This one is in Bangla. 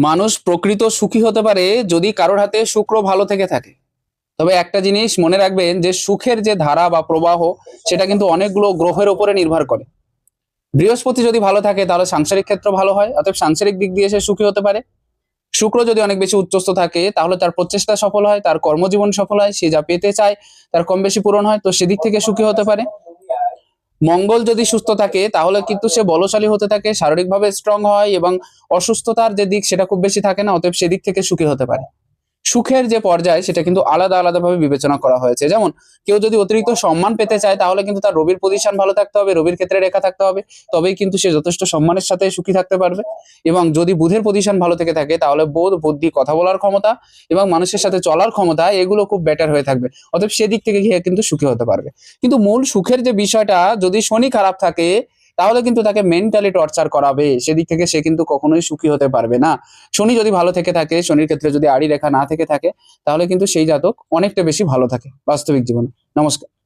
মানুষ প্রকৃত সুখী হতে পারে যদি কারোর হাতে শুক্র ভালো থেকে থাকে। তবে একটা জিনিস মনে রাখবেন যে সুখের যে ধারা বা প্রবাহ, সেটা কিন্তু অনেকগুলো গ্রহের উপরে নির্ভর করে। বৃহস্পতি যদি ভালো থাকে, তাহলে সাংসারিক ক্ষেত্র ভালো হয়, অতএব সাংসারিক দিক দিয়ে সে সুখী হতে পারে। শুক্র যদি অনেক বেশি উচ্চস্থ থাকে, তাহলে তার প্রচেষ্টা সফল হয়, তার কর্মজীবন সফল হয়, সে যা পেতে চায়, তার কম বেশি পূরণ হয়, তো সেদিক থেকে সুখী হতে পারে। মঙ্গল যদি সুস্থ থাকে, তাহলে কিন্তু সে বলশালী হতে থাকে, শারীরিকভাবে স্ট্রং হয় এবং অসুস্থতার যে দিক সেটা খুব বেশি থাকে না, অতএব সেদিক থেকে সুখী হতে পারে। সুখের যে পর্যায়, সেটা কিন্তু আলাদা আলাদাভাবে বিবেচনা করা হয়েছে। যেমন, কেউ যদি অতিরিক্ত সম্মান পেতে চায়, তাহলে কিন্তু তার রবির পজিশন ভালো থাকতে হবে, রবির ক্ষেত্রে রেখা থাকতে হবে। তবেই কিন্তু সে যথেষ্ট সম্মানের সাথে সুখী থাকতে পারবে। এবং যদি বুধের পজিশন ভালো থেকে থাকে, তাহলে বোধ, বুদ্ধি, কথা বলার ক্ষমতা এবং মানুষের সাথে চলার ক্ষমতা, এগুলো খুব বেটার হয়ে থাকবে। অতএব সেদিক থেকে গিয়ে কিন্তু সুখী হতে পারবে। কিন্তু মূল সুখের যে বিষয়টা, যদি শনি খারাপ থাকে তাহলে কিন্তু তাকে মেন্টালি টর্চার করাবে। সেদিক থেকে সে কিন্তু কখনোই সুখী হতে পারবে না। শনি যদি ভালো থেকে থাকে, শনির ক্ষেত্রে যদি আড়ি রেখা না থেকে থাকে, তাহলে কিন্তু সেই জাতক অনেকটা বেশি ভালো থাকে বাস্তবিক জীবনে। নমস্কার।